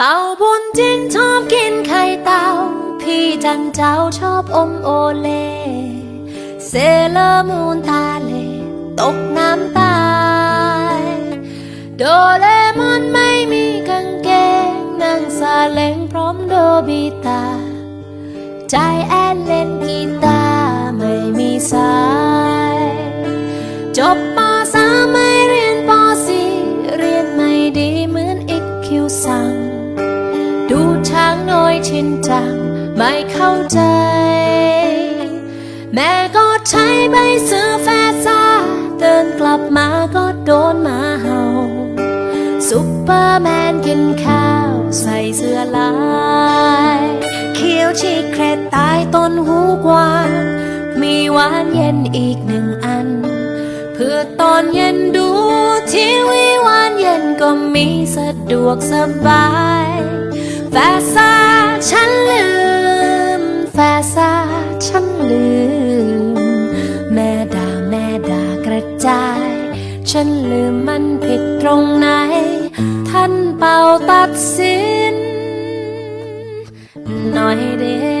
เต่าบุญจินชอบกินไข่เต่า พี่จันเจ้าชอบอมโอเล เซเลมูนตาเล ตกน้ำตาย โดเรมอนไม่มีกางเกง นั่งซาเล้งพร้อมโดบิตา ใจแอนเล่นกีตาร์ไม่มีสาย จบปสา ชินจังไม่เข้าใจ แม่ก็ใช้ใบเสือแฟซ่าเดินกลับมาก็โดนหมาเห่าซุปเปอร์แมนกินข้าวใส่เสื้อลายเขียวชีเครตตายต้นหูกวางมีหวานเย็นอีกหนึ่งอัน เพื่อตอนเย็นดูทีวีหวานเย็นก็มีสะดวกสบายแฟซ่า จ ฉันลืมมันผิดตรงไหน ท่านเป่าตัดสิน หน่อยเด้